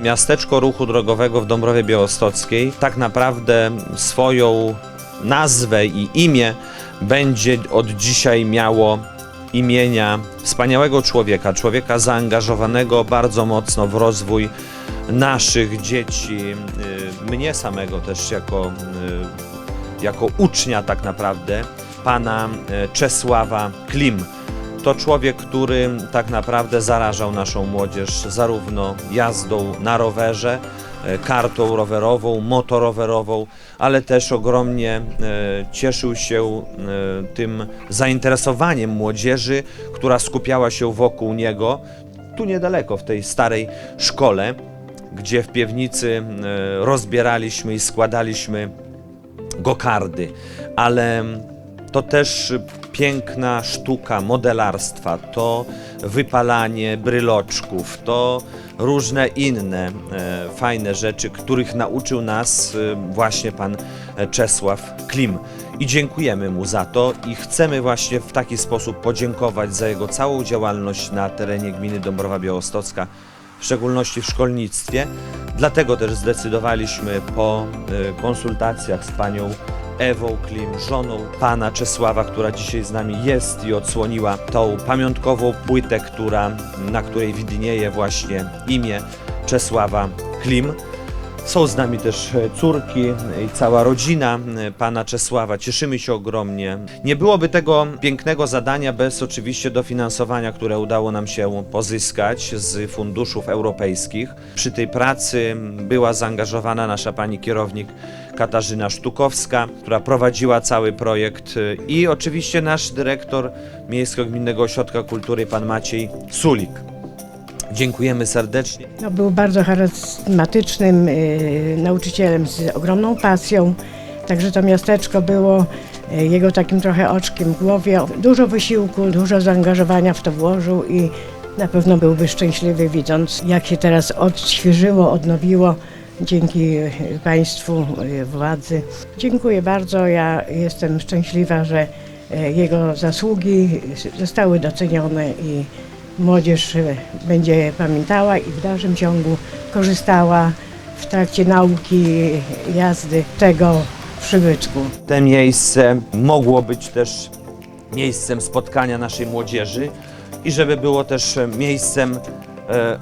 Miasteczko ruchu drogowego w Dąbrowie Białostockiej tak naprawdę swoją nazwę i imię będzie od dzisiaj miało imienia wspaniałego człowieka, człowieka zaangażowanego bardzo mocno w rozwój naszych dzieci, y, mnie samego też jako, y, jako ucznia tak naprawdę, pana y, Czesława Klim. To człowiek, który tak naprawdę zarażał naszą młodzież zarówno jazdą na rowerze, kartą rowerową, motorowerową, ale też ogromnie e, cieszył się e, tym zainteresowaniem młodzieży, która skupiała się wokół niego, tu niedaleko, w tej starej szkole, gdzie w piwnicy e, rozbieraliśmy i składaliśmy gokardy, ale to też piękna sztuka modelarstwa, to wypalanie bryloczków, to różne inne e, fajne rzeczy, których nauczył nas e, właśnie pan Czesław Klim. I dziękujemy mu za to i chcemy właśnie w taki sposób podziękować za jego całą działalność na terenie gminy Dąbrowa Białostocka, w szczególności w szkolnictwie. Dlatego też zdecydowaliśmy po e, konsultacjach z panią Ewą Klim, żoną pana Czesława, która dzisiaj z nami jest i odsłoniła tą pamiątkową płytę, która, na której widnieje właśnie imię Czesława Klim. Są z nami też e, córki i cała rodzina e, pana Czesława. Cieszymy się ogromnie. Nie byłoby tego pięknego zadania bez oczywiście dofinansowania, które udało nam się pozyskać z funduszów europejskich. Przy tej pracy była zaangażowana nasza pani kierownik Katarzyna Sztukowska, która prowadziła cały projekt e, i oczywiście nasz dyrektor Miejsko-Gminnego Ośrodka Kultury pan Maciej Sulik. Dziękujemy serdecznie. No, był bardzo charyzmatycznym y, nauczycielem z ogromną pasją, także to miasteczko było y, jego takim trochę oczkiem w głowie. Dużo wysiłku, dużo zaangażowania w to włożył i na pewno byłby szczęśliwy widząc, jak się teraz odświeżyło, odnowiło dzięki y, Państwu, y, władzy. Dziękuję bardzo, ja jestem szczęśliwa, że y, jego zasługi zostały docenione i młodzież e, będzie pamiętała i w dalszym ciągu korzystała w trakcie nauki jazdy tego przywyczku. te miejsce mogło być też miejscem spotkania naszej młodzieży i żeby było też miejscem e,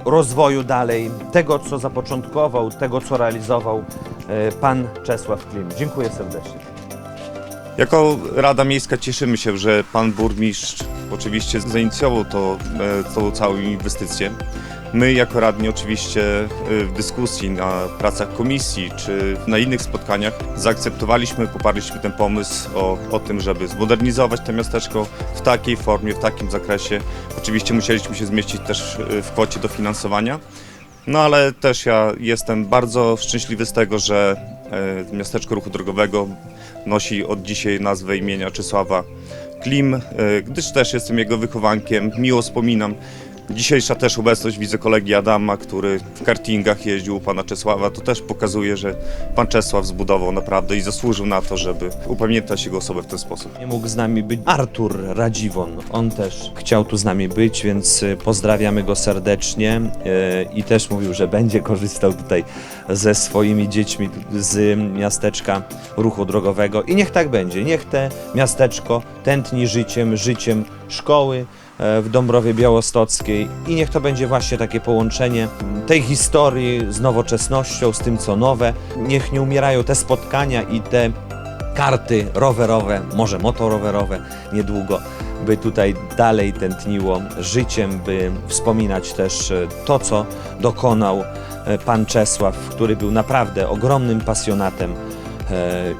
rozwoju dalej tego, co zapoczątkował, tego, co realizował e, pan Czesław Klim. Dziękuję serdecznie. Jako Rada Miejska cieszymy się, że pan burmistrz oczywiście zainicjował to, e, tą całą inwestycję. My jako radni oczywiście e, w dyskusji na pracach komisji czy na innych spotkaniach zaakceptowaliśmy, poparliśmy ten pomysł o, o tym, żeby zmodernizować to miasteczko w takiej formie, w takim zakresie. Oczywiście musieliśmy się zmieścić też e, w kwocie dofinansowania. No ale też ja jestem bardzo szczęśliwy z tego, że miasteczko ruchu drogowego nosi od dzisiaj nazwę imienia Czesława Klim, e, gdyż też jestem jego wychowankiem. Miło wspominam. Dzisiejsza też obecność widzę kolegi Adama, który w kartingach jeździł u pana Czesława. To też pokazuje, że pan Czesław zbudował naprawdę i zasłużył na to, żeby upamiętać jego osobę w ten sposób. Nie mógł z nami być Artur Radziwon. On też chciał tu z nami być, więc e, pozdrawiamy go serdecznie e, i też mówił, że będzie korzystał tutaj ze swoimi dziećmi z miasteczka ruchu drogowego. I niech tak będzie. Niech te miasteczko tętni życiem, życiem szkoły e, w Dąbrowie Białostockiej i niech to będzie właśnie takie połączenie tej historii z nowoczesnością, z tym co nowe. Niech nie umierają te spotkania i te karty rowerowe, może motorowerowe niedługo, by tutaj dalej tętniło życiem, by wspominać też e, to, co dokonał e, pan Czesław, który był naprawdę ogromnym pasjonatem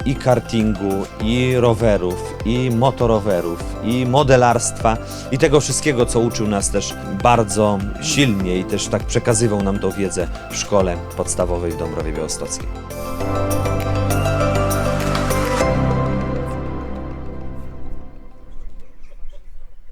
i kartingu, i rowerów, i motorowerów, i modelarstwa, i tego wszystkiego, co uczył nas też bardzo silnie i też tak przekazywał nam tą wiedzę w szkole podstawowej w Dąbrowie Białostockiej.